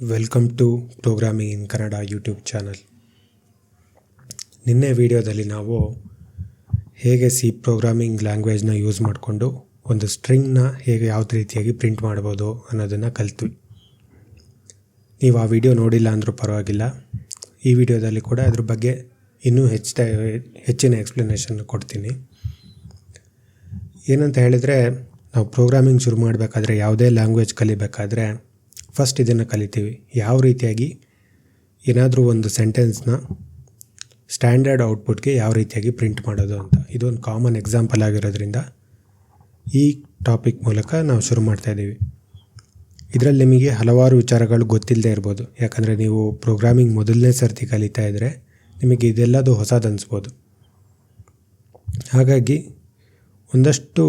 Welcome to programming in Kannada YouTube channel ನಿನ್ನೆ ವಿಡಿಯೋದಲ್ಲಿ ನಾವು ಹೇಗೆ ಸಿ ಪ್ರೋಗ್ರಾಮಿಂಗ್ ಲ್ಯಾಂಗ್ವೇಜ್ನ ಯೂಸ್ ಮಾಡಿಕೊಂಡು ಒಂದು ಸ್ಟ್ರಿಂಗ್ನ ಹೇಗೆ ಯಾವ ರೀತಿಯಾಗಿ ಪ್ರಿಂಟ್ ಮಾಡ್ಬೋದು ಅನ್ನೋದನ್ನು ಕಲಿತ್ವಿ. ನೀವು ಆ ವಿಡಿಯೋ ನೋಡಿಲ್ಲ ಅಂದರೂ ಪರವಾಗಿಲ್ಲ. ಈ ವಿಡಿಯೋದಲ್ಲಿ ಕೂಡ ಅದ್ರ ಬಗ್ಗೆ ಇನ್ನೂ ಹೆಚ್ಚು ಹೆಚ್ಚಿನ ಎಕ್ಸ್ಪ್ಲನೇಷನ್ ಕೊಡ್ತೀನಿ. ಏನಂತ ಹೇಳಿದರೆ ನಾವು ಪ್ರೋಗ್ರಾಮಿಂಗ್ ಶುರು ಮಾಡಬೇಕಾದ್ರೆ ಯಾವುದೇ ಲ್ಯಾಂಗ್ವೇಜ್ ಕಲಿಬೇಕಾದ್ರೆ ಫಸ್ಟ್ ಇದನ್ನು ಕಲಿತೀವಿ. ಯಾವ ರೀತಿಯಾಗಿ? ಏನಾದರೂ ಒಂದು ಸೆಂಟೆನ್ಸ್ನ ಸ್ಟ್ಯಾಂಡರ್ಡ್ ಔಟ್ಪುಟ್ಗೆ ಯಾವ ರೀತಿಯಾಗಿ ಪ್ರಿಂಟ್ ಮಾಡೋದು ಅಂತ. ಇದೊಂದು ಕಾಮನ್ ಎಕ್ಸಾಂಪಲ್ ಆಗಿರೋದ್ರಿಂದ ಈ ಟಾಪಿಕ್ ಮೂಲಕ ನಾವು ಶುರು ಮಾಡ್ತಾಯಿದ್ದೀವಿ ಇದರಲ್ಲಿ ನಿಮಗೆ ಹಲವಾರು ವಿಚಾರಗಳು ಗೊತ್ತಿಲ್ಲದೆ ಇರ್ಬೋದು. ಯಾಕಂದರೆ ನೀವು ಪ್ರೋಗ್ರಾಮಿಂಗ್ ಮೊದಲನೇ ಸರ್ತಿ ಕಲಿತಾ ಇದ್ದರೆ ನಿಮಗೆ ಇದೆಲ್ಲದು ಹೊಸದು ಅನಿಸ್ಬೋದು ಹಾಗಾಗಿ ಒಂದಷ್ಟು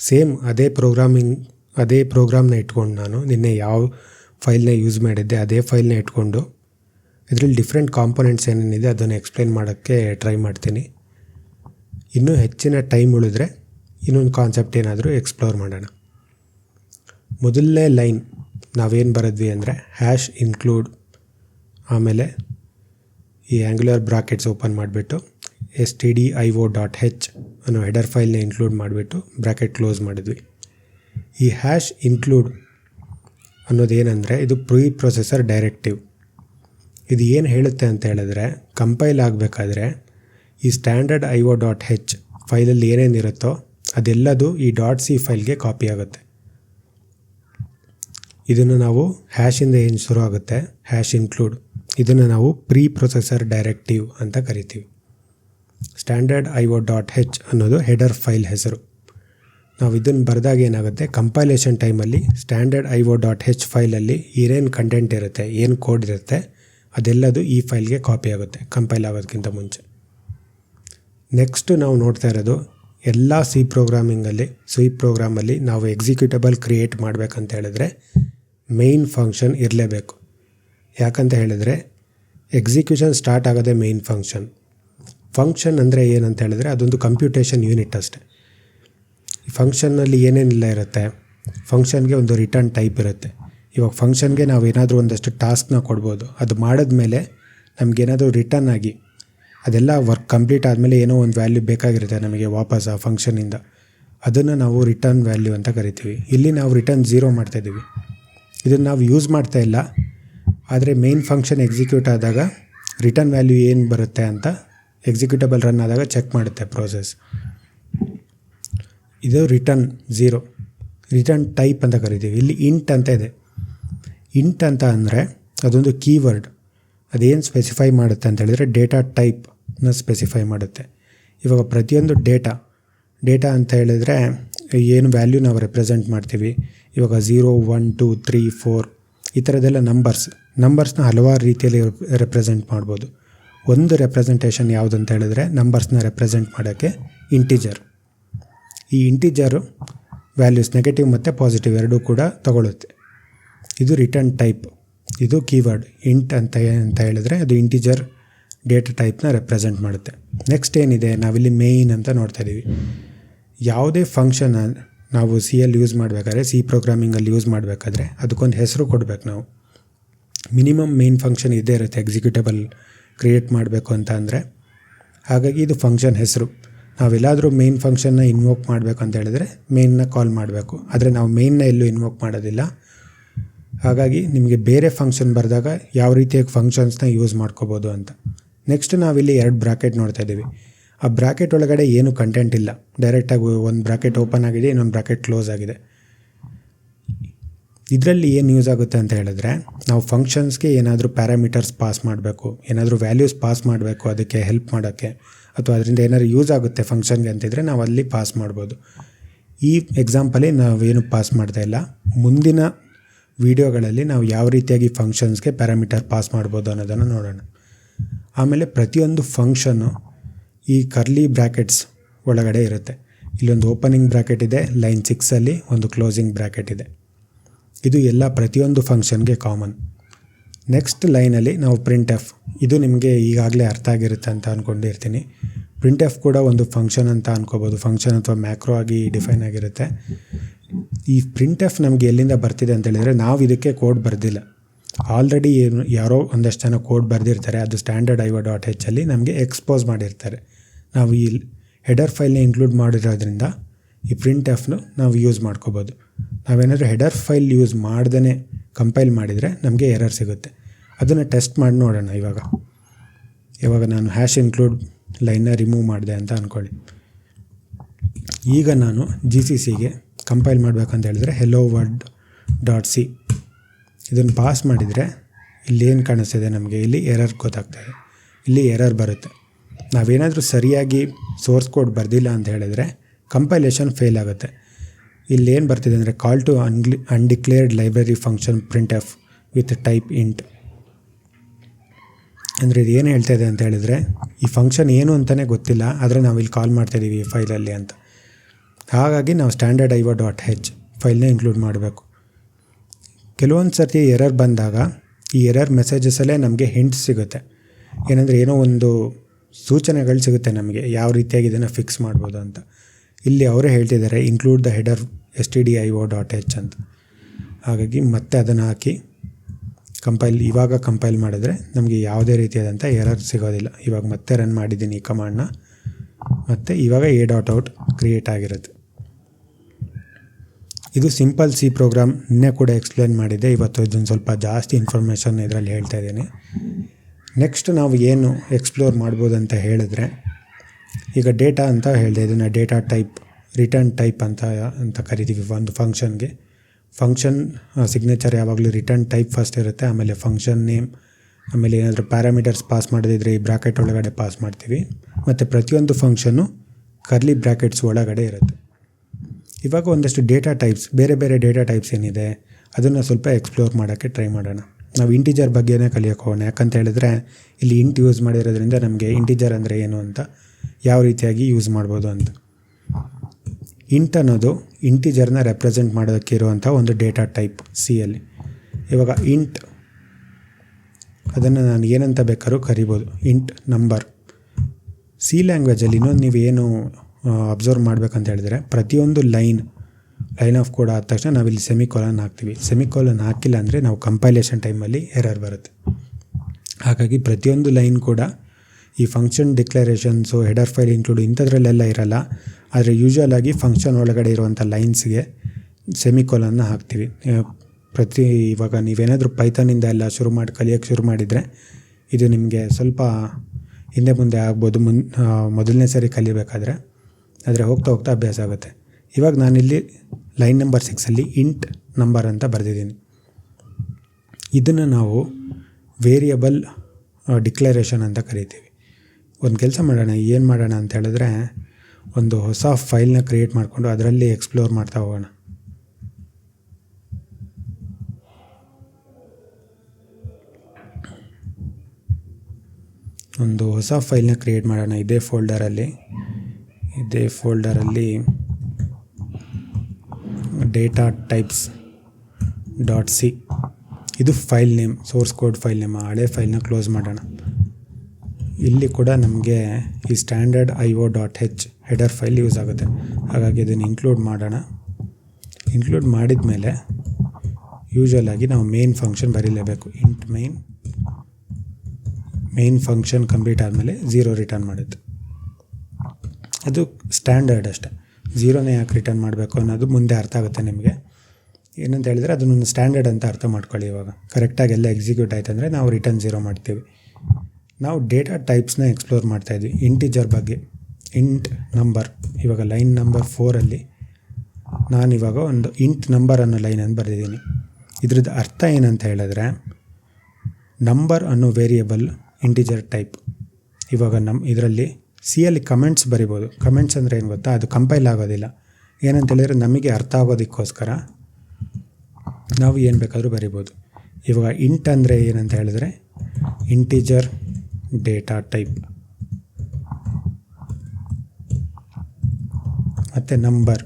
ಸೇಮ್ ಅದೇ ಪ್ರೋಗ್ರಾಮಿಂಗ್ ಅದೇ ಪ್ರೋಗ್ರಾಮ್ನ ಇಟ್ಕೊಂಡು ನಾನು ನಿನ್ನೆ ಯಾವ ಫೈಲ್ನ ಯೂಸ್ ಮಾಡಿದ್ದೆ ಅದೇ ಫೈಲ್ನ ಇಟ್ಕೊಂಡು ಇದರಲ್ಲಿ ಡಿಫ್ರೆಂಟ್ ಕಾಂಪೊನೆಂಟ್ಸ್ ಏನೇನಿದೆ ಅದನ್ನು ಎಕ್ಸ್ಪ್ಲೈನ್ ಮಾಡೋಕ್ಕೆ ಟ್ರೈ ಮಾಡ್ತೀನಿ. ಇನ್ನೂ ಹೆಚ್ಚಿನ ಟೈಮ್ ಉಳಿದ್ರೆ ಇನ್ನೊಂದು ಕಾನ್ಸೆಪ್ಟ್ ಏನಾದರೂ ಎಕ್ಸ್ಪ್ಲೋರ್ ಮಾಡೋಣ. ಮೊದಲನೇ ಲೈನ್ ನಾವೇನು ಬರೆದ್ವಿ ಅಂದರೆ ಹ್ಯಾಶ್ ಇನ್ಕ್ಲೂಡ್ ಆಮೇಲೆ ಈ ಆ್ಯಂಗ್ಯುಲರ್ ಬ್ರಾಕೆಟ್ಸ್ ಓಪನ್ ಮಾಡಿಬಿಟ್ಟು S T D I O dot H ಅನ್ನೋ ಹೆಡರ್ ಫೈಲ್ನ ಇನ್ಕ್ಲೂಡ್ ಮಾಡಿಬಿಟ್ಟು ಬ್ರಾಕೆಟ್ ಕ್ಲೋಸ್ ಮಾಡಿದ್ವಿ. ಈ ಹ್ಯಾಶ್ ಇನ್ಕ್ಲೂಡ್ ಅನ್ನೋದೇನೆಂದರೆ ಇದು ಪ್ರೀ ಪ್ರೊಸೆಸರ್ ಡೈರೆಕ್ಟಿವ್ ಇದು ಏನು ಹೇಳುತ್ತೆ ಅಂತ ಹೇಳಿದ್ರೆ ಕಂಪೈಲ್ ಆಗಬೇಕಾದ್ರೆ ಈ standard I O dot H ಫೈಲಲ್ಲಿ ಏನೇನಿರುತ್ತೋ ಅದೆಲ್ಲದು ಈ ಡಾಟ್ ಸಿ ಫೈಲ್ಗೆ ಕಾಪಿ ಆಗುತ್ತೆ. ಇದನ್ನು ನಾವು ಹ್ಯಾಶಿಂದ ಏನು ಶುರು ಆಗುತ್ತೆ? ಹ್ಯಾಶ್ ಇನ್ಕ್ಲೂಡ್ ಇದನ್ನು ನಾವು ಪ್ರೀ ಪ್ರೊಸೆಸರ್ ಡೈರೆಕ್ಟಿವ್ ಅಂತ ಕರಿತೀವಿ. Standard I O dot H ಅನ್ನೋದು ಹೆಡರ್ ಫೈಲ್ ಹೆಸರು. ನಾವು ಇದನ್ನು ಬರೆದಾಗ ಏನಾಗುತ್ತೆ? ಕಂಪೈಲೇಷನ್ ಟೈಮಲ್ಲಿ standard I O dot H ಫೈಲಲ್ಲಿ ಏನೇನು ಕಂಟೆಂಟ್ ಇರುತ್ತೆ, ಏನು ಕೋಡ್ ಇರುತ್ತೆ, ಅದೆಲ್ಲದು ಈ ಫೈಲ್ಗೆ ಕಾಪಿ ಆಗುತ್ತೆ ಕಂಪೈಲ್ ಆಗೋದಕ್ಕಿಂತ ಮುಂಚೆ. ನೆಕ್ಸ್ಟ್ ನಾವು ನೋಡ್ತಾ ಇರೋದು ಎಲ್ಲ ಸಿ ಪ್ರೋಗ್ರಾಮಿಂಗಲ್ಲಿ ಸಿ ಪ್ರೋಗ್ರಾಮಲ್ಲಿ ನಾವು ಎಕ್ಸಿಕ್ಯೂಟಬಲ್ ಕ್ರಿಯೇಟ್ ಮಾಡಬೇಕಂತ ಹೇಳಿದ್ರೆ ಮೇಯ್ನ್ ಫಂಕ್ಷನ್ ಇರಲೇಬೇಕು. ಯಾಕಂತ ಹೇಳಿದ್ರೆ ಎಕ್ಸಿಕ್ಯೂಷನ್ ಸ್ಟಾರ್ಟ್ ಆಗೋದೇ ಮೇಯ್ನ್ ಫಂಕ್ಷನ್ ಫಂಕ್ಷನ್ ಅಂದರೆ ಏನಂತ ಹೇಳಿದ್ರೆ ಅದೊಂದು ಕಂಪ್ಯೂಟೇಷನ್ ಯೂನಿಟ್ ಅಷ್ಟೆ. ಫಂಕ್ಷನ್ನಲ್ಲಿ ಏನೇನಿಲ್ಲ ಇರುತ್ತೆ? ಫಂಕ್ಷನ್ಗೆ ಒಂದು ರಿಟರ್ನ್ ಟೈಪ್ ಇರುತ್ತೆ. ಇವಾಗ ಫಂಕ್ಷನ್ಗೆ ನಾವು ಏನಾದರೂ ಒಂದಷ್ಟು ಟಾಸ್ಕ್ನ ಕೊಡ್ಬೋದು. ಅದು ಮಾಡಿದ್ಮೇಲೆ ನಮಗೇನಾದರೂ ರಿಟರ್ನ್ ಆಗಿ ಅದೆಲ್ಲ ವರ್ಕ್ ಕಂಪ್ಲೀಟ್ ಆದಮೇಲೆ ಏನೋ ಒಂದು ವ್ಯಾಲ್ಯೂ ಬೇಕಾಗಿರುತ್ತೆ ನಮಗೆ ವಾಪಸ್ ಆ ಫಂಕ್ಷನಿಂದ ಅದನ್ನು ನಾವು ರಿಟರ್ನ್ ವ್ಯಾಲ್ಯೂ ಅಂತ ಕರಿತೀವಿ. ಇಲ್ಲಿ ನಾವು ರಿಟರ್ನ್ ಝೀರೋ ಮಾಡ್ತಾಯಿದ್ದೀವಿ ಇದನ್ನು ನಾವು ಯೂಸ್ ಮಾಡ್ತಾ ಇಲ್ಲ. ಆದರೆ ಮೇನ್ ಫಂಕ್ಷನ್ ಎಕ್ಸಿಕ್ಯೂಟ್ ಆದಾಗ ರಿಟರ್ನ್ ವ್ಯಾಲ್ಯೂ ಏನು ಬರುತ್ತೆ ಅಂತ ಎಕ್ಸಿಕ್ಯೂಟಬಲ್ ರನ್ ಆದಾಗ ಚೆಕ್ ಮಾಡುತ್ತೆ ಪ್ರೋಸೆಸ್ ಇದು ರಿಟರ್ನ್ ಝೀರೋ ರಿಟರ್ನ್ ಟೈಪ್ ಅಂತ ಕರಿತೀವಿ. ಇಲ್ಲಿ ಇಂಟ್ ಅಂತ ಇದೆ. ಇಂಟ್ ಅಂತ ಅಂದರೆ ಅದೊಂದು ಕೀವರ್ಡ್ ಅದೇನು ಸ್ಪೆಸಿಫೈ ಮಾಡುತ್ತೆ ಅಂತ ಹೇಳಿದರೆ ಡೇಟಾ ಟೈಪ್ನ ಸ್ಪೆಸಿಫೈ ಮಾಡುತ್ತೆ. ಇವಾಗ ಪ್ರತಿಯೊಂದು ಡೇಟಾ ಡೇಟಾ ಅಂತ ಹೇಳಿದರೆ ಏನು ವ್ಯಾಲ್ಯೂ ನಾವು ರೆಪ್ರೆಸೆಂಟ್ ಮಾಡ್ತೀವಿ. ಇವಾಗ zero one two three four ಈ ಥರದ್ದೆಲ್ಲ ನಂಬರ್ಸ್ ನಂಬರ್ಸ್ನ ಹಲವಾರು ರೀತಿಯಲ್ಲಿ ರೆಪ್ರೆಸೆಂಟ್ ಮಾಡ್ಬೋದು. ಒಂದು ರೆಪ್ರೆಸೆಂಟೇಷನ್ ಯಾವುದಂತ ಹೇಳಿದ್ರೆ ನಂಬರ್ಸ್ನ ರೆಪ್ರೆಸೆಂಟ್ ಮಾಡೋಕ್ಕೆ ಇಂಟಿಜರ್ ಈ ಇಂಟಿಜರು ವ್ಯಾಲ್ಯೂಸ್ ನೆಗೆಟಿವ್ ಮತ್ತು ಪಾಸಿಟಿವ್ ಎರಡೂ ಕೂಡ ತಗೊಳ್ಳುತ್ತೆ. ಇದು ರಿಟರ್ನ್ ಟೈಪ್ ಇದು ಕೀವರ್ಡ್ ಇಂಟ್ ಅಂತ ಅಂತ ಹೇಳಿದ್ರೆ ಅದು ಇಂಟಿಜರ್ ಡೇಟಾ ಟೈಪ್ನ ರೆಪ್ರೆಸೆಂಟ್ ಮಾಡುತ್ತೆ. ನೆಕ್ಸ್ಟ್ ಏನಿದೆ, ನಾವಿಲ್ಲಿ ಮೇಯ್ನ್ ಅಂತ ನೋಡ್ತಾ ಇದ್ದೀವಿ ಯಾವುದೇ ಫಂಕ್ಷನ್ ನಾವು ಸಿ ಎಲ್ಲಿ ಯೂಸ್ ಮಾಡಬೇಕಾದ್ರೆ ಸಿ ಪ್ರೋಗ್ರಾಮಿಂಗಲ್ಲಿ ಯೂಸ್ ಮಾಡಬೇಕಾದ್ರೆ ಅದಕ್ಕೊಂದು ಹೆಸರು ಕೊಡಬೇಕು ನಾವು. ಮಿನಿಮಮ್ ಮೇನ್ ಫಂಕ್ಷನ್ ಇದ್ದೇ ಇರುತ್ತೆ ಎಕ್ಸಿಕ್ಯೂಟಬಲ್ ಕ್ರಿಯೇಟ್ ಮಾಡಬೇಕು ಅಂತ ಅಂದರೆ. ಹಾಗಾಗಿ ಇದು ಫಂಕ್ಷನ್ ಹೆಸರು. ನಾವೆಲ್ಲಾದರೂ ಮೇನ್ ಫಂಕ್ಷನ್ನ ಇನ್ವೋಕ್ ಮಾಡಬೇಕು ಅಂತ ಹೇಳಿದ್ರೆ ಮೇನ್ನ ಕಾಲ್ ಮಾಡಬೇಕು. ಆದರೆ ನಾವು ಮೇನ್ನ ಎಲ್ಲೂ ಇನ್ವೋಕ್ ಮಾಡೋದಿಲ್ಲ. ಹಾಗಾಗಿ ನಿಮಗೆ ಬೇರೆ ಫಂಕ್ಷನ್ ಬರೆದಾಗ ಯಾವ ರೀತಿಯಾಗಿ ಫಂಕ್ಷನ್ಸ್ನ ಯೂಸ್ ಮಾಡ್ಕೋಬೋದು ಅಂತ. ನೆಕ್ಸ್ಟ್ ನಾವಿಲ್ಲಿ ಎರಡು ಬ್ರಾಕೆಟ್ ನೋಡ್ತಾ ಇದ್ದೀವಿ. ಆ ಬ್ರಾಕೆಟ್ ಒಳಗಡೆ ಏನು ಕಂಟೆಂಟ್ ಇಲ್ಲ. ಡೈರೆಕ್ಟಾಗಿ ಒಂದು ಬ್ರಾಕೆಟ್ ಓಪನ್ ಆಗಿದೆ, ಇನ್ನೊಂದು ಬ್ರಾಕೆಟ್ ಕ್ಲೋಸ್ ಆಗಿದೆ. ಇದರಲ್ಲಿ ಏನು ಯೂಸ್ ಆಗುತ್ತೆ ಅಂತ ಹೇಳಿದ್ರೆ, ನಾವು ಫಂಕ್ಷನ್ಸ್ಗೆ ಏನಾದರೂ ಪ್ಯಾರಾಮೀಟರ್ಸ್ ಪಾಸ್ ಮಾಡಬೇಕು, ಏನಾದರೂ ವ್ಯಾಲ್ಯೂಸ್ ಪಾಸ್ ಮಾಡಬೇಕು, ಅದಕ್ಕೆ ಹೆಲ್ಪ್ ಮಾಡೋಕ್ಕೆ. ಅಥವಾ ಅದರಿಂದ ಏನಾದ್ರು ಯೂಸ್ ಆಗುತ್ತೆ ಫಂಕ್ಷನ್ಗೆ ಅಂತಿದ್ರೆ ನಾವು ಅಲ್ಲಿ ಪಾಸ್ ಮಾಡ್ಬೋದು. ಈ ಎಕ್ಸಾಂಪಲಿ ನಾವೇನು ಪಾಸ್ ಮಾಡ್ತಾ ಇಲ್ಲ. ಮುಂದಿನ ವೀಡಿಯೋಗಳಲ್ಲಿ ನಾವು ಯಾವ ರೀತಿಯಾಗಿ ಫಂಕ್ಷನ್ಸ್ಗೆ ಪ್ಯಾರಾಮೀಟರ್ ಪಾಸ್ ಮಾಡ್ಬೋದು ಅನ್ನೋದನ್ನು ನೋಡೋಣ. ಆಮೇಲೆ ಪ್ರತಿಯೊಂದು ಫಂಕ್ಷನ್ನು ಈ ಕರ್ಲಿ ಬ್ರ್ಯಾಕೆಟ್ಸ್ ಒಳಗಡೆ ಇರುತ್ತೆ. ಇಲ್ಲೊಂದು ಓಪನಿಂಗ್ ಬ್ರ್ಯಾಕೆಟ್ ಇದೆ ಲೈನ್ ಸಿಕ್ಸಲ್ಲಿ ಒಂದು ಕ್ಲೋಸಿಂಗ್ ಬ್ರ್ಯಾಕೆಟ್ ಇದೆ. ಇದು ಎಲ್ಲ ಪ್ರತಿಯೊಂದು ಫಂಕ್ಷನ್ಗೆ ಕಾಮನ್ ನೆಕ್ಸ್ಟ್ ಲೈನಲ್ಲಿ ನಾವು ಪ್ರಿಂಟ್ ಎಫ್ ಇದು ನಿಮಗೆ ಈಗಾಗಲೇ ಅರ್ಥ ಆಗಿರುತ್ತೆ ಅಂತ ಅಂದ್ಕೊಂಡಿರ್ತೀನಿ ಪ್ರಿಂಟ್ ಎಫ್ ಕೂಡ ಒಂದು ಫಂಕ್ಷನ್ ಅಂತ ಅನ್ಕೋಬೋದು. ಫಂಕ್ಷನ್ ಅಥವಾ ಮ್ಯಾಕ್ರೋ ಆಗಿ ಡಿಫೈನ್ ಆಗಿರುತ್ತೆ. ಈ ಪ್ರಿಂಟ್ ಎಫ್ ನಮಗೆ ಎಲ್ಲಿಂದ ಬರ್ತಿದೆ ಅಂತ ಹೇಳಿದರೆ ನಾವು ಇದಕ್ಕೆ ಕೋಡ್ ಬರೆದಿಲ್ಲ. ಆಲ್ರೆಡಿ ಏನು ಯಾರೋ ಒಂದಷ್ಟು ಜನ ಕೋಡ್ ಬರೆದಿರ್ತಾರೆ. ಅದು ಸ್ಟ್ಯಾಂಡರ್ಡ್ ಐವ ಡಾಟ್ ಅಲ್ಲಿ ನಮಗೆ ಎಕ್ಸ್ಪೋಸ್ ಮಾಡಿರ್ತಾರೆ. ನಾವು ಈ ಹೆಡರ್ ಫೈಲ್ನ ಇನ್ಕ್ಲೂಡ್ ಮಾಡಿರೋದ್ರಿಂದ ಈ ಪ್ರಿಂಟ್ ಎಫ್ನು ನಾವು ಯೂಸ್ ಮಾಡ್ಕೋಬೋದು. ನಾವೇನಾದರೂ ಹೆಡರ್ ಫೈಲ್ ಯೂಸ್ ಮಾಡ್ದೇ ಕಂಪೈಲ್ ಮಾಡಿದರೆ ನಮಗೆ ಎರರ್ ಸಿಗುತ್ತೆ. ಅದನ್ನು ಟೆಸ್ಟ್ ಮಾಡಿ ನೋಡೋಣ ಇವಾಗ. ಇವಾಗ ನಾನು ಹ್ಯಾಶ್ ಇನ್ಕ್ಲೂಡ್ ಲೈನ್ನ ರಿಮೂವ್ ಮಾಡಿದೆ ಅಂತ ಅಂದ್ಕೊಳ್ಳಿ ಈಗ ನಾನು ಜಿ ಸಿ ಸಿಗೆ ಕಂಪೈಲ್ ಮಾಡಬೇಕಂತ ಹೇಳಿದ್ರೆ ಹೆಲೋ ವರ್ಡ್ ಡಾಟ್ ಸಿ ಇದನ್ನು ಪಾಸ್ ಮಾಡಿದರೆ ಇಲ್ಲಿ ಏನು ಕಾಣಿಸ್ತಿದೆ ನಮಗೆ? ಇಲ್ಲಿ ಎರರ್ ಗೊತ್ತಾಗ್ತದೆ ಇಲ್ಲಿ ಎರರ್ ಬರುತ್ತೆ. ನಾವೇನಾದರೂ ಸರಿಯಾಗಿ ಸೋರ್ಸ್ ಕೋಡ್ ಬರೆದಿಲ್ಲ ಅಂತ ಹೇಳಿದ್ರೆ ಕಂಪೈಲೇಷನ್ ಫೇಲ್ ಆಗುತ್ತೆ. ಇಲ್ಲಿ ಏನು ಬರ್ತಿದೆ ಅಂದರೆ call to only undeclared library function printf with type int ಅಂದರೆ ಇದು ಏನು ಹೇಳ್ತಾ ಇದೆ ಅಂತ ಹೇಳಿದರೆ, ಈ ಫಂಕ್ಷನ್ ಏನು ಅಂತಲೇ ಗೊತ್ತಿಲ್ಲ, ಆದರೆ ನಾವು ಇಲ್ಲಿ ಕಾಲ್ ಮಾಡ್ತಾಯಿದ್ದೀವಿ ಈ ಫೈಲಲ್ಲಿ ಅಂತ. ಹಾಗಾಗಿ ನಾವು ಸ್ಟ್ಯಾಂಡರ್ಡ್ ಐವ ಡಾಟ್ ಹೆಚ್ ಫೈಲ್ನ ಇನ್ಕ್ಲೂಡ್ ಮಾಡಬೇಕು. ಕೆಲವೊಂದು ಸರ್ತಿ ಎರರ್ ಬಂದಾಗ, ಈ ಎರರ್ ಮೆಸೇಜಸಲ್ಲೇ ನಮಗೆ ಹಿಂಟ್ಸ್ ಸಿಗುತ್ತೆ. ಏನಂದರೆ ಏನೋ ಒಂದು ಸೂಚನೆಗಳು ಸಿಗುತ್ತೆ ನಮಗೆ, ಯಾವ ರೀತಿಯಾಗಿ ಇದನ್ನು ಫಿಕ್ಸ್ ಮಾಡ್ಬೋದು ಅಂತ. ಇಲ್ಲಿ ಅವರೇ ಹೇಳ್ತಿದ್ದಾರೆ include the header S T D I O dot H ಅಂತ. ಹಾಗಾಗಿ ಮತ್ತೆ ಅದನ್ನು ಹಾಕಿ ಕಂಪೈಲ್ ಇವಾಗ ಕಂಪೈಲ್ ಮಾಡಿದ್ರೆ ನಮಗೆ ಯಾವುದೇ ರೀತಿಯಾದಂಥ ಎರರ್ ಸಿಗೋದಿಲ್ಲ. ಇವಾಗ ಮತ್ತೆ ರನ್ ಮಾಡಿದ್ದೀನಿ ಈ ಕಮಾಂಡ್ನ ಮತ್ತು ಇವಾಗ ಎ ಡಾಟ್ ಔಟ್ ಕ್ರಿಯೇಟ್ ಆಗಿರುತ್ತೆ. ಇದು ಸಿಂಪಲ್ ಸಿ ಪ್ರೋಗ್ರಾಮ್ ನಿನ್ನೆ ಕೂಡ ಎಕ್ಸ್ಪ್ಲೇನ್ ಮಾಡಿದ್ದೆ ಇವತ್ತು ಇದನ್ನು ಸ್ವಲ್ಪ ಜಾಸ್ತಿ ಇನ್ಫಾರ್ಮೇಷನ್ ಇದರಲ್ಲಿ ಹೇಳ್ತಾ ಇದ್ದೀನಿ. ನೆಕ್ಸ್ಟ್ ನಾವು ಏನು ಎಕ್ಸ್ಪ್ಲೋರ್ ಮಾಡ್ಬೋದು ಅಂತ ಹೇಳಿದ್ರೆ ಈಗ ಡೇಟಾ ಅಂತ ಹೇಳಿದೆ, ಇದನ್ನು ಡೇಟಾ ಟೈಪ್ ರಿಟರ್ನ್ ಟೈಪ್ ಅಂತ ಅಂತ ಕರಿತೀವಿ ಒಂದು ಫಂಕ್ಷನ್ಗೆ ಫಂಕ್ಷನ್ ಸಿಗ್ನೇಚರ್ ಯಾವಾಗಲೂ ರಿಟರ್ನ್ ಟೈಪ್ ಫಸ್ಟ್ ಇರುತ್ತೆ, ಆಮೇಲೆ ಫಂಕ್ಷನ್ ನೇಮ್ ಆಮೇಲೆ ಏನಾದರೂ ಪ್ಯಾರಾಮೀಟರ್ಸ್ ಪಾಸ್ ಮಾಡೋದಿದ್ರೆ ಈ ಬ್ರಾಕೆಟ್ ಒಳಗಡೆ ಪಾಸ್ ಮಾಡ್ತೀವಿ. ಮತ್ತು ಪ್ರತಿಯೊಂದು ಫಂಕ್ಷನ್ನು ಕರ್ಲಿ ಬ್ರ್ಯಾಕೆಟ್ಸ್ ಒಳಗಡೆ ಇರುತ್ತೆ. ಇವಾಗ ಒಂದಷ್ಟು ಡೇಟಾ ಟೈಪ್ಸ್ ಬೇರೆ ಬೇರೆ ಡೇಟಾ ಟೈಪ್ಸ್ ಏನಿದೆ, ಅದನ್ನು ಸ್ವಲ್ಪ ಎಕ್ಸ್ಪ್ಲೋರ್ ಮಾಡೋಕ್ಕೆ ಟ್ರೈ ಮಾಡೋಣ. ನಾವು ಇಂಟಿಜರ್ ಬಗ್ಗೆನೇ ಕಲಿಯೋಕೆ ಹೋಗೋಣ. ಯಾಕಂತ ಹೇಳಿದ್ರೆ, ಇಲ್ಲಿ ಇಂಟ್ ಯೂಸ್ ಮಾಡಿರೋದ್ರಿಂದ ನಮಗೆ ಇಂಟಿಜರ್ ಅಂದರೆ ಏನು ಅಂತ ಯಾವ ರೀತಿಯಾಗಿ ಯೂಸ್ ಮಾಡ್ಬೋದು ಅಂತ. ಇಂಟ್ ಅನ್ನೋದು ಇಂಟಿಜರ್ನ ರೆಪ್ರೆಸೆಂಟ್ ಮಾಡೋದಕ್ಕೆ ಇರುವಂಥ ಒಂದು ಡೇಟಾ ಟೈಪ್ ಸಿ ಅಲ್ಲಿ. ಇವಾಗ ಇಂಟ್ ಅದನ್ನು ನಾನು ಏನಂತ ಬೇಕಾದ್ರೂ ಕರಿಬೋದು. ಇಂಟ್ ನಂಬರ್ ಸಿ ಲ್ಯಾಂಗ್ವೇಜಲ್ಲಿ ಇನ್ನೊಂದು ನೀವೇನು ಅಬ್ಸರ್ವ್ ಮಾಡ್ಬೇಕಂತ ಹೇಳಿದ್ರೆ ಪ್ರತಿಯೊಂದು ಲೈನ್ ಲೈನ್ ಆಫ್ ಕೋಡ್ ಆದ ತಕ್ಷಣ ನಾವಿಲ್ಲಿ ಸೆಮಿಕೋಲನ್ ಹಾಕ್ತೀವಿ. ಸೆಮಿಕೋಲನ್ ಹಾಕಿಲ್ಲ ಅಂದರೆ ನಾವು ಕಂಪೈಲೇಷನ್ ಟೈಮಲ್ಲಿ ಎರರ್ ಬರುತ್ತೆ. ಹಾಗಾಗಿ ಪ್ರತಿಯೊಂದು ಲೈನ್ ಕೂಡ ಈ function declarations header file include ಇಂಥದ್ರಲ್ಲೆಲ್ಲ ಇರಲ್ಲ. ಆದರೆ ಯೂಶ್ವಲ್ ಆಗಿ ಫಂಕ್ಷನ್ ಒಳಗಡೆ ಇರುವಂಥ ಲೈನ್ಸ್ಗೆ ಸೆಮಿಕೋಲನ್ನ ಹಾಕ್ತೀವಿ. ಪ್ರತಿ ಇವಾಗ ನೀವೇನಾದರೂ ಪೈಥಾನಿಂದ ಎಲ್ಲ ಶುರು ಮಾಡಿ ಕಲಿಯೋಕ್ಕೆ ಶುರು ಮಾಡಿದರೆ ಇದು ನಿಮಗೆ ಸ್ವಲ್ಪ ಹಿಂದೆ ಮುಂದೆ ಆಗ್ಬೋದು. ಮುನ್ ಮೊದಲನೇ ಸರಿ ಕಲಿಬೇಕಾದ್ರೆ ಆದರೆ ಹೋಗ್ತಾ ಹೋಗ್ತಾ ಅಭ್ಯಾಸ ಆಗುತ್ತೆ. ಇವಾಗ ನಾನಿಲ್ಲಿ ಲೈನ್ ನಂಬರ್ ಸಿಕ್ಸಲ್ಲಿ ಇಂಟ್ ನಂಬರ್ ಅಂತ ಬರೆದಿದ್ದೀನಿ. ಇದನ್ನು ನಾವು ವೇರಿಯಬಲ್ ಡಿಕ್ಲರೇಷನ್ ಅಂತ ಕರಿತೀವಿ. ಒಂದು ಕೆಲಸ ಮಾಡೋಣ, ಏನು ಮಾಡೋಣ ಅಂತ ಹೇಳಿದ್ರೆ ಒಂದು ಹೊಸ ಫೈಲ್ನ ಕ್ರಿಯೇಟ್ ಮಾಡಿಕೊಂಡು ಅದರಲ್ಲಿ ಎಕ್ಸ್ಪ್ಲೋರ್ ಮಾಡ್ತಾ ಹೋಗೋಣ. ಒಂದು ಹೊಸ ಫೈಲ್ನ ಕ್ರಿಯೇಟ್ ಮಾಡೋಣ ಇದೇ ಫೋಲ್ಡರಲ್ಲಿ. ಇದೇ ಫೋಲ್ಡರಲ್ಲಿ ಡೇಟಾ ಟೈಪ್ಸ್ ಡಾಟ್ ಸಿ. ಇದು file name, source code file name ಹಳೆ ಫೈಲ್ನ ಕ್ಲೋಸ್ ಮಾಡೋಣ. ಇಲ್ಲಿ ಕೂಡ ನಮಗೆ ಈ standard I O dot H header file use ಆಗುತ್ತೆ. ಹಾಗಾಗಿ ಇದನ್ನು ಇನ್ಕ್ಲೂಡ್ ಮಾಡೋಣ. ಇನ್ಕ್ಲೂಡ್ ಮಾಡಿದ ಮೇಲೆ ಯೂಶ್ವಲ್ ಆಗಿ ನಾವು main function ಬರೀಲೇಬೇಕು. Int main main function complete ಆದಮೇಲೆ ಝೀರೋ ರಿಟರ್ನ್ ಮಾಡುತ್ತೆ. ಅದು ಸ್ಟ್ಯಾಂಡರ್ಡ್ ಅಷ್ಟೆ. ಝೀರೋನೇ ಯಾಕೆ ರಿಟರ್ನ್ ಮಾಡಬೇಕು ಅನ್ನೋದು ಮುಂದೆ ಅರ್ಥ ಆಗುತ್ತೆ ನಿಮಗೆ. ಏನಂತ ಹೇಳಿದರೆ ಅದನ್ನೊಂದು ಸ್ಟ್ಯಾಂಡರ್ಡ್ ಅಂತ ಅರ್ಥ ಮಾಡ್ಕೊಳ್ಳಿ ಇವಾಗ. ಕರೆಕ್ಟಾಗಿ ಎಲ್ಲ ಎಕ್ಸಿಕ್ಯೂಟ್ ಆಯ್ತು ಅಂದರೆ ನಾವು ರಿಟರ್ನ್ ಝೀರೋ ಮಾಡ್ತೀವಿ. ನಾವು ಡೇಟಾ ಟೈಪ್ಸ್ನ ಎಕ್ಸ್ಪ್ಲೋರ್ ಮಾಡ್ತಾಯಿದ್ವಿ ಇಂಟಿಜರ್ ಬಗ್ಗೆ. ಇಂಟ್ ನಂಬರ್ ಇವಾಗ ಲೈನ್ ನಂಬರ್ ಫೋರಲ್ಲಿ ನಾನಿವಾಗ ಒಂದು ಇಂಟ್ ನಂಬರ್ ಅನ್ನೋ ಲೈನನ್ನು ಬರೆದಿದ್ದೀನಿ. ಇದ್ರದ್ದು ಅರ್ಥ ಏನಂತ ಹೇಳಿದ್ರೆ ನಂಬರ್ ಅನ್ನೋ ವೇರಿಯಬಲ್ ಇಂಟಿಜರ್ ಟೈಪ್ ಇವಾಗ ನಮ್ಮ ಇದರಲ್ಲಿ ಸಿ ಅಲ್ಲಿ ಕಮೆಂಟ್ಸ್ ಬರಿಬೋದು. ಕಮೆಂಟ್ಸ್ ಅಂದರೆ ಏನು ಗೊತ್ತಾ? ಅದು ಕಂಪೈಲ್ ಆಗೋದಿಲ್ಲ. ಏನಂತ ಹೇಳಿದ್ರೆ ನಮಗೆ ಅರ್ಥ ಆಗೋದಕ್ಕೋಸ್ಕರ ನಾವು ಏನು ಬೇಕಾದರೂ ಬರಿಬೋದು. ಇವಾಗ ಇಂಟ್ ಅಂದರೆ ಏನಂತ ಹೇಳಿದ್ರೆ ಇಂಟಿಜರ್ ಡೇಟಾ ಟೈಪ್. ಮತ್ತು ನಂಬರ್.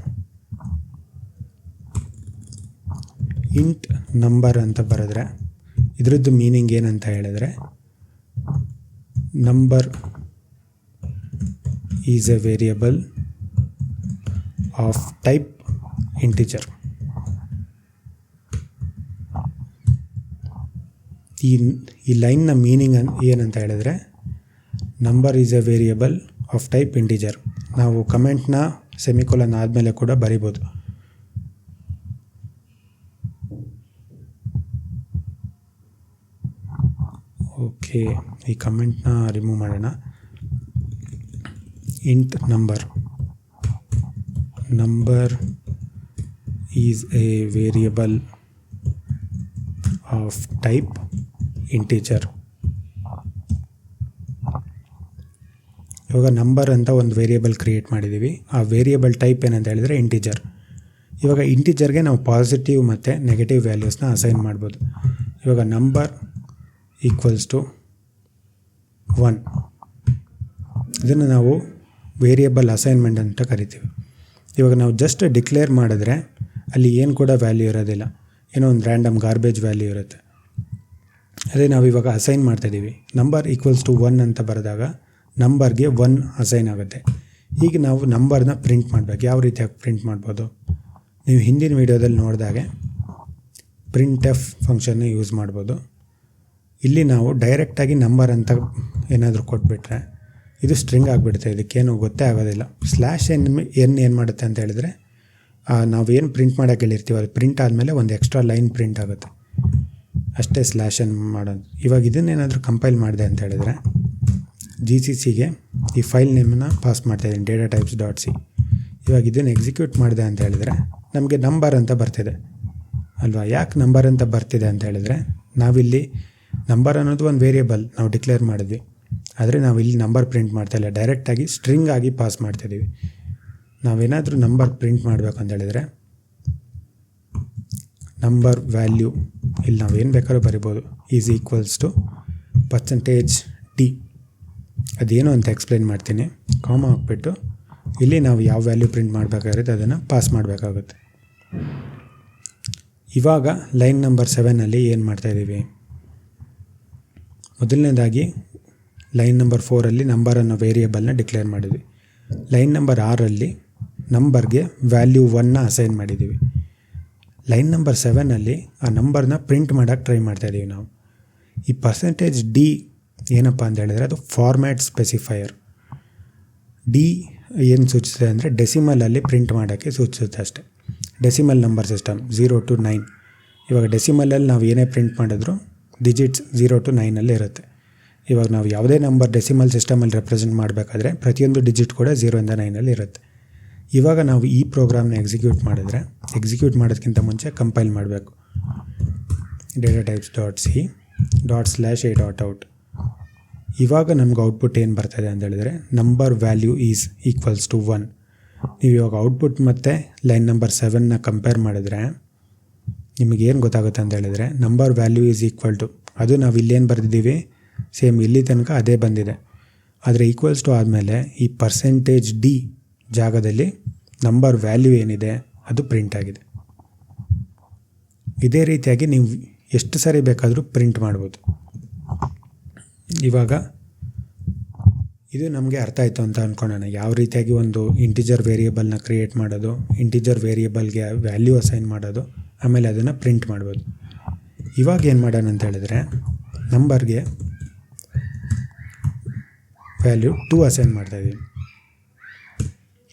ಇಂಟ್ ನಂಬರ್ ಅಂತ ಬರೆದ್ರೆ ಇದರದ್ದು ಮೀನಿಂಗ್ ಏನಂತ ಹೇಳಿದ್ರೆ number is a variable of type integer. ಈ ಈ ಲೈನ್ನ ಮೀನಿಂಗ್ ಅನ್, ಏನಂತ ಹೇಳಿದ್ರೆ number is a variable of type integer ನಾವು ಕಮೆಂಟ್ನ ಸೆಮಿಕೋಲನ್ ಆದಮೇಲೆ ಕೂಡ ಬರಿಬೋದು. ಓಕೆ ಈ ಕಮೆಂಟ್ನ ರಿಮೂವ್ ಮಾಡೋಣ. Int number number is a variable of type integer ಇವಾಗ ನಂಬರ್ ಅಂತ ಒಂದು ವೇರಿಯಬಲ್ ಕ್ರಿಯೇಟ್ ಮಾಡಿದ್ದೀವಿ ಆ ವೇರಿಯೇಬಲ್ ಟೈಪ್ ಏನಂತ ಹೇಳಿದರೆ ಇಂಟೀಜರ್ ಇವಾಗ ಇಂಟೀಜರ್ಗೆ ನಾವು ಪಾಸಿಟಿವ್ ಮತ್ತು ನೆಗೆಟಿವ್ ವ್ಯಾಲ್ಯೂಸ್ನ ಅಸೈನ್ ಮಾಡ್ಬೋದು. ಇವಾಗ ನಂಬರ್ ಈಕ್ವಲ್ಸ್ ಟು ಒನ್ ಇದನ್ನು ನಾವು ವೇರಿಯಬಲ್ ಅಸೈನ್ಮೆಂಟ್ ಅಂತ ಕರಿತೀವಿ. ಇವಾಗ ನಾವು ಜಸ್ಟ್ ಡಿಕ್ಲೇರ್ ಮಾಡಿದ್ರೆ ಅಲ್ಲಿ ಏನು ಕೂಡ ವ್ಯಾಲ್ಯೂ ಇರೋದಿಲ್ಲ. ಏನೋ ಒಂದು ರ್ಯಾಂಡಮ್ ಗಾರ್ಬೇಜ್ ವ್ಯಾಲ್ಯೂ ಇರುತ್ತೆ. ಅದೇ ನಾವು ಇವಾಗ ಅಸೈನ್ ಮಾಡ್ತಾಯಿದ್ದೀವಿ. ನಂಬರ್ ಈಕ್ವಲ್ಸ್ ಟು ಒನ್ ಅಂತ ಬರೆದಾಗ ನಂಬರ್ಗೆ ಒನ್ ಅಸೈನ್ ಆಗುತ್ತೆ. ಈಗ ನಾವು ನಂಬರ್ನ ಪ್ರಿಂಟ್ ಮಾಡಬೇಕು. ಯಾವ ರೀತಿಯಾಗಿ ಪ್ರಿಂಟ್ ಮಾಡ್ಬೋದು? ನೀವು ಹಿಂದಿನ ವೀಡಿಯೋದಲ್ಲಿ ನೋಡಿದಾಗೆ ಪ್ರಿಂಟ್ ಎಫ್ ಫಂಕ್ಷನ್ನ ಯೂಸ್ ಮಾಡ್ಬೋದು. ಇಲ್ಲಿ ನಾವು ಡೈರೆಕ್ಟಾಗಿ ನಂಬರ್ ಅಂತ ಏನಾದರೂ ಕೊಟ್ಬಿಟ್ರೆ ಇದು ಸ್ಟ್ರಿಂಗ್ ಆಗಿಬಿಡುತ್ತೆ. ಇದಕ್ಕೇನು ಗೊತ್ತೇ ಆಗೋದಿಲ್ಲ. ಸ್ಲ್ಯಾಶ್ ಎನ್ ಎನ್ ಏನು ಮಾಡುತ್ತೆ ಅಂತ ಹೇಳಿದ್ರೆ ಏನು ಪ್ರಿಂಟ್ ಮಾಡೋಕ್ಕೆ ಹೇಳಿರ್ತೀವಿ, ಅದು ಪ್ರಿಂಟ್ ಆದಮೇಲೆ ಒಂದು ಎಕ್ಸ್ಟ್ರಾ ಲೈನ್ ಪ್ರಿಂಟ್ ಆಗುತ್ತೆ. ಅಷ್ಟೇ ಸ್ಲ್ಯಾಶ್ ಎನ್ ಮಾಡೋದು. ಇವಾಗ ಇದನ್ನೇನಾದರೂ ಕಂಪೈಲ್ ಮಾಡಿದೆ ಅಂತ ಹೇಳಿದ್ರೆ ಜಿ ಸಿ ಸಿಗೆ ಈ ಫೈಲ್ ನೇಮನ್ನು ಪಾಸ್ ಮಾಡ್ತಾಯಿದ್ದೀನಿ ಡೇಟಾ ಟೈಪ್ಸ್ ಡಾಟ್ ಸಿ ಇವಾಗ ಇದನ್ನು ಎಕ್ಸಿಕ್ಯೂಟ್ ಮಾಡಿದೆ ಅಂತ ಹೇಳಿದ್ರೆ, ನಮಗೆ ನಂಬರ್ ಅಂತ ಬರ್ತಿದೆ. ಅಲ್ವಾ? ಯಾಕೆ ನಂಬರ್ ಅಂತ ಬರ್ತಿದೆ ಅಂತ ಹೇಳಿದ್ರೆ, ನಾವಿಲ್ಲಿ ನಂಬರ್ ಅನ್ನೋದು ಒಂದು ವೇರಿಯಬಲ್ ನಾವು ಡಿಕ್ಲೇರ್ ಮಾಡಿದ್ವಿ. ಆದರೆ ನಾವು ಇಲ್ಲಿ ನಂಬರ್ ಪ್ರಿಂಟ್ ಮಾಡ್ತಾಯಿಲ್ಲ ಡೈರೆಕ್ಟಾಗಿ ಸ್ಟ್ರಿಂಗ್ ಆಗಿ ಪಾಸ್ ಮಾಡ್ತಾಯಿದ್ದೀವಿ ನಾವೇನಾದರೂ ನಂಬರ್ ಪ್ರಿಂಟ್ ಮಾಡಬೇಕು ಅಂತ ಹೇಳಿದ್ರೆ ನಂಬರ್ ವ್ಯಾಲ್ಯೂ ಇಲ್ಲಿ ನಾವು ಏನು ಬೇಕಾದ್ರೂ ಬರಿಬೋದು. Is equals to percentage D ಅದೇನು ಅಂತ ಎಕ್ಸ್ಪ್ಲೈನ್ ಮಾಡ್ತೀನಿ. ಕಾಮ ಹಾಕ್ಬಿಟ್ಟು ಇಲ್ಲಿ ನಾವು ಯಾವ ವ್ಯಾಲ್ಯೂ ಪ್ರಿಂಟ್ ಮಾಡಬೇಕಾಗಿರುತ್ತೆ ಅದನ್ನು ಪಾಸ್ ಮಾಡಬೇಕಾಗುತ್ತೆ. ಇವಾಗ ಲೈನ್ ನಂಬರ್ ಸೆವೆನಲ್ಲಿ ಏನು ಮಾಡ್ತಾಯಿದ್ದೀವಿ ಮೊದಲನೇದಾಗಿ ಲೈನ್ ನಂಬರ್ ಫೋರಲ್ಲಿ ನಂಬರ್ ಅನ್ನೋ ವೇರಿಯಬಲ್ನ ಡಿಕ್ಲೇರ್ ಮಾಡಿದ್ವಿ. ಲೈನ್ ನಂಬರ್ ಆರಲ್ಲಿ ನಂಬರ್ಗೆ ವ್ಯಾಲ್ಯೂ ಒನ್ನ ಅಸೈನ್ ಮಾಡಿದ್ದೀವಿ ಲೈನ್ ನಂಬರ್ ಸೆವೆನಲ್ಲಿ ಆ ನಂಬರ್ನ ಪ್ರಿಂಟ್ ಮಾಡೋಕ್ಕೆ ಟ್ರೈ ಮಾಡ್ತಾ ಇದ್ದೀವಿ ನಾವು. ಈ ಪರ್ಸೆಂಟೇಜ್ ಡಿ ಏನಪ್ಪ ಅಂತ ಹೇಳಿದರೆ ಅದು ಫಾರ್ಮ್ಯಾಟ್ ಸ್ಪೆಸಿಫೈಯರ್ ಡಿ ಏನು ಸೂಚಿಸುತ್ತೆ ಅಂದರೆ ಡೆಸಿಮಲಲ್ಲಿ ಪ್ರಿಂಟ್ ಮಾಡೋಕ್ಕೆ ಸೂಚಿಸುತ್ತೆ ಅಷ್ಟೆ. Decimal number system zero to nine ಇವಾಗ ಡೆಸಿಮಲಲ್ಲಿ ನಾವು ಏನೇ ಪ್ರಿಂಟ್ ಮಾಡಿದ್ರು ಡಿಜಿಟ್ಸ್ ಝೀರೋ ಟು ನೈನಲ್ಲಿ ಇರುತ್ತೆ. ಇವಾಗ ನಾವು ಯಾವುದೇ ನಂಬರ್ ಡೆಸಿಮಲ್ ಸಿಸ್ಟಮಲ್ಲಿ ರೆಪ್ರೆಸೆಂಟ್ ಮಾಡಬೇಕಾದ್ರೆ ಪ್ರತಿಯೊಂದು ಡಿಜಿಟ್ ಕೂಡ ಝೀರೋಯಿಂದ ನೈನಲ್ಲಿ ಇರುತ್ತೆ. ಇವಾಗ ನಾವು ಈ ಪ್ರೋಗ್ರಾಮ್ನ ಎಕ್ಸಿಕ್ಯೂಟ್ ಮಾಡಿದ್ರೆ, ಎಕ್ಸಿಕ್ಯೂಟ್ ಮಾಡೋದಕ್ಕಿಂತ ಮುಂಚೆ ಕಂಪೈಲ್ ಮಾಡಬೇಕು. Data types dot C dot slash A dot out ಇವಾಗ ನಮ್ಗೆ ಔಟ್ಪುಟ್ ಏನು ಬರ್ತದೆ ಅಂತ ಹೇಳಿದ್ರೆ number value is equals to one ನೀವು ಇವಾಗ ಔಟ್ಪುಟ್ ಮತ್ತು ಲೈನ್ ನಂಬರ್ ಸೆವೆನ್ನ ಕಂಪೇರ್ ಮಾಡಿದ್ರೆ ನಿಮಗೇನು ಗೊತ್ತಾಗುತ್ತೆ ಅಂತ ಹೇಳಿದ್ರೆ number value is equal to ಅದು ನಾವು ಇಲ್ಲೇನು ಬರೆದಿದ್ದೀವಿ ಸೇಮ್ ಇಲ್ಲಿ ತನಕ ಅದೇ ಬಂದಿದೆ. ಆದರೆ ಈಕ್ವಲ್ಸ್ ಟು ಆದಮೇಲೆ ಈ ಪರ್ಸೆಂಟೇಜ್ ಡಿ ಜಾಗದಲ್ಲಿ ನಂಬರ್ ವ್ಯಾಲ್ಯೂ ಏನಿದೆ ಅದು ಪ್ರಿಂಟ್ ಆಗಿದೆ. ಇದೇ ರೀತಿಯಾಗಿ ನೀವು ಎಷ್ಟು ಸರಿ ಬೇಕಾದರೂ ಪ್ರಿಂಟ್ ಮಾಡ್ಬೋದು. ಇವಾಗ ಇದು ನಮಗೆ ಅರ್ಥ ಆಯಿತು ಅಂತ ಅಂದ್ಕೊಳ್ಳೋಣ ಯಾವ ರೀತಿಯಾಗಿ ಒಂದು ಇಂಟಿಜರ್ ವೇರಿಯೇಬಲ್ನ ಕ್ರಿಯೇಟ್ ಮಾಡೋದು ಇಂಟಿಜರ್ ವೇರಿಯೇಬಲ್ಗೆ ವ್ಯಾಲ್ಯೂ ಅಸೈನ್ ಮಾಡೋದು, ಆಮೇಲೆ ಅದನ್ನು ಪ್ರಿಂಟ್ ಮಾಡ್ಬೋದು. ಇವಾಗ ಏನು ಮಾಡೋಣ ಅಂತ ಹೇಳಿದ್ರೆ ನಂಬರ್ಗೆ ವ್ಯಾಲ್ಯೂ ಟೂ ಅಸೈನ್ ಮಾಡ್ತಾಯಿದ್ದೀವಿ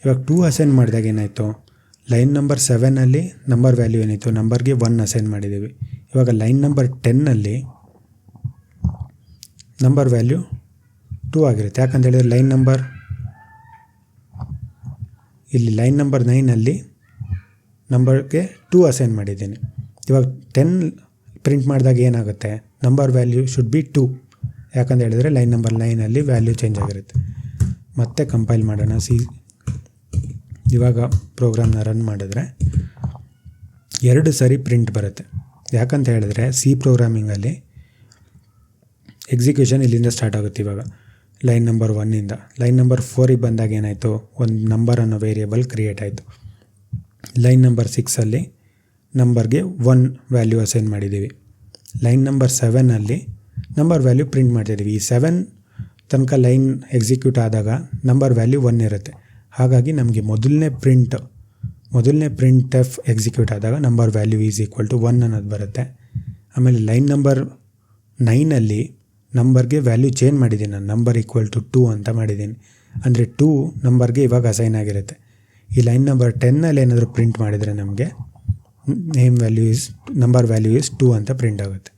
ಇವಾಗ ಟೂ ಅಸೈನ್ ಮಾಡಿದಾಗ ಏನಾಯಿತು? ಲೈನ್ ನಂಬರ್ ಸೆವೆನಲ್ಲಿ ನಂಬರ್ ವ್ಯಾಲ್ಯೂ ಏನಾಯಿತು ನಂಬರ್ಗೆ ಒನ್ ಅಸೈನ್ ಮಾಡಿದ್ದೀವಿ. ಇವಾಗ ಲೈನ್ ನಂಬರ್ ಟೆನ್ನಲ್ಲಿ ನಂಬರ್ ವ್ಯಾಲ್ಯೂ ಟೂ ಆಗಿರುತ್ತೆ. ಯಾಕಂತ ಹೇಳಿದ್ರೆ ಲೈನ್ ನಂಬರ್ ಇಲ್ಲಿ ಲೈನ್ ನಂಬರ್ ನೈನಲ್ಲಿ ನಂಬರ್ಗೆ ಟೂ ಅಸೈನ್ ಮಾಡಿದ್ದೀನಿ. ಇವಾಗ ಟೆನ್ ಪ್ರಿಂಟ್ ಮಾಡಿದಾಗ ಏನಾಗುತ್ತೆ? Number value should be two ಯಾಕಂತ ಹೇಳಿದ್ರೆ ಲೈನ್ ನಂಬರ್ ನೈನಲ್ಲಿ ವ್ಯಾಲ್ಯೂ ಚೇಂಜ್ ಆಗಿರುತ್ತೆ. ಮತ್ತೆ ಕಂಪೈಲ್ ಮಾಡೋಣ. ಸಿ ಇವಾಗ ಪ್ರೋಗ್ರಾಮ್ನ ರನ್ ಮಾಡಿದ್ರೆ ಎರಡು ಸರಿ ಪ್ರಿಂಟ್ ಬರುತ್ತೆ. ಯಾಕಂತ ಹೇಳಿದ್ರೆ ಸಿ ಪ್ರೋಗ್ರಾಮಿಂಗಲ್ಲಿ ಎಕ್ಸಿಕ್ಯೂಷನ್ ಇಲ್ಲಿಂದ ಸ್ಟಾರ್ಟ್ ಆಗುತ್ತೆ ಇವಾಗ. ಲೈನ್ ನಂಬರ್ ಒನ್ನಿಂದ ಲೈನ್ ನಂಬರ್ ಫೋರಿಗೆ ಬಂದಾಗ ಏನಾಯಿತು? ಒಂದು ನಂಬರ್ ಅನ್ನೋ ವೇರಿಯಬಲ್ ಕ್ರಿಯೇಟ್ ಆಯಿತು. ಲೈನ್ ನಂಬರ್ ಸಿಕ್ಸಲ್ಲಿ ನಂಬರ್ಗೆ ಒನ್ ವ್ಯಾಲ್ಯೂ ಅಸೈನ್ ಮಾಡಿದ್ದೀವಿ ಲೈನ್ ನಂಬರ್ ಸೆವೆನಲ್ಲಿ ನಂಬರ್ ವ್ಯಾಲ್ಯೂ ಪ್ರಿಂಟ್ ಮಾಡ್ತಿದ್ದೀವಿ ಈ ಸೆವೆನ್ ತನಕ ಲೈನ್ ಎಕ್ಸಿಕ್ಯೂಟ್ ಆದಾಗ ನಂಬರ್ ವ್ಯಾಲ್ಯೂ ಒನ್ ಇರುತ್ತೆ. ಹಾಗಾಗಿ ನಮಗೆ ಮೊದಲನೇ ಪ್ರಿಂಟ್ ಮೊದಲನೇ ಪ್ರಿಂಟ್ ಎಫ್ ಎಕ್ಸಿಕ್ಯೂಟ್ ಆದಾಗ number value is equal to one ಅನ್ನೋದು ಬರುತ್ತೆ. ಆಮೇಲೆ ಲೈನ್ ನಂಬರ್ ನೈನಲ್ಲಿ ನಂಬರ್ಗೆ ವ್ಯಾಲ್ಯೂ ಚೇಂಜ್ ಮಾಡಿದ್ದೀನಿ. ನಾನು ನಂಬರ್ ಈಕ್ವಲ್ ಟು ಟೂ ಅಂತ ಮಾಡಿದ್ದೀನಿ. ಅಂದರೆ ಟೂ ನಂಬರ್ಗೆ ಇವಾಗ ಅಸೈನ್ ಆಗಿರುತ್ತೆ. ಈ ಲೈನ್ ನಂಬರ್ ಟೆನ್ನಲ್ಲಿ ಏನಾದರೂ ಪ್ರಿಂಟ್ ಮಾಡಿದರೆ ನಮಗೆ name value is number value is two ಅಂತ ಪ್ರಿಂಟ್ ಆಗುತ್ತೆ.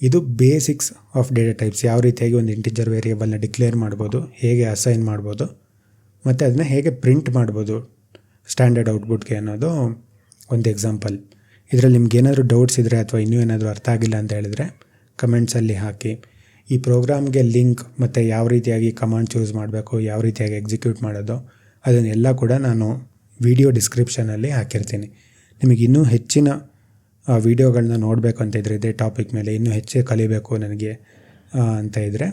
ಇದು ಬೇಸಿಕ್ಸ್ ಆಫ್ ಡೇಟಾ ಟೈಪ್ಸ್ ಯಾವ ರೀತಿಯಾಗಿ ಒಂದು ಇಂಟಿಜರ್ ವೇರಿಯೇಬಲ್ನ ಡಿಕ್ಲೇರ್ ಮಾಡ್ಬೋದು, ಹೇಗೆ ಅಸೈನ್ ಮಾಡ್ಬೋದು ಮತ್ತು ಅದನ್ನ ಹೇಗೆ ಪ್ರಿಂಟ್ ಮಾಡ್ಬೋದು ಸ್ಟ್ಯಾಂಡರ್ಡ್ ಔಟ್ಪುಟ್ಗೆ ಅನ್ನೋದು ಒಂದು ಎಕ್ಸಾಂಪಲ್ ಇದರಲ್ಲಿ ನಿಮ್ಗೆ ಏನಾದರೂ ಡೌಟ್ಸ್ ಇದ್ದರೆ ಅಥವಾ ಇನ್ನೂ ಏನಾದರೂ ಅರ್ಥ ಆಗಿಲ್ಲ ಅಂತ ಹೇಳಿದ್ರೆ ಕಮೆಂಟ್ಸಲ್ಲಿ ಹಾಕಿ. ಈ ಪ್ರೋಗ್ರಾಮ್ಗೆ ಲಿಂಕ್ ಮತ್ತು ಯಾವ ರೀತಿಯಾಗಿ ಕಮಾಂಡ್ ಚೂಸ್ ಮಾಡಬೇಕು, ಯಾವ ರೀತಿಯಾಗಿ ಎಕ್ಸಿಕ್ಯೂಟ್ ಮಾಡೋದು, ಅದನ್ನೆಲ್ಲ ಕೂಡ ನಾನು ವಿಡಿಯೋ ಡಿಸ್ಕ್ರಿಪ್ಷನಲ್ಲಿ ಹಾಕಿರ್ತೀನಿ. ನಿಮಗೆ ಇನ್ನೂ ಹೆಚ್ಚಿನ ವೀಡಿಯೋಗಳನ್ನ ನೋಡಬೇಕು ಅಂತ ಇದ್ದರೆ ಇದೇ ಟಾಪಿಕ್ ಮೇಲೆ ಇನ್ನೂ ಹೆಚ್ಚು ಕಲಿಬೇಕು ನನಗೆ ಅಂತ ಇದ್ದರೆ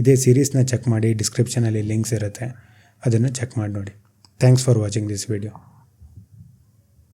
ಇದೇ ಸೀರೀಸ್ನ ಚೆಕ್ ಮಾಡಿ ಡಿಸ್ಕ್ರಿಪ್ಷನಲ್ಲಿ ಲಿಂಕ್ಸ್ ಇರುತ್ತೆ. ಅದನ್ನು ಚೆಕ್ ಮಾಡಿ ನೋಡಿ. Thanks for watching this video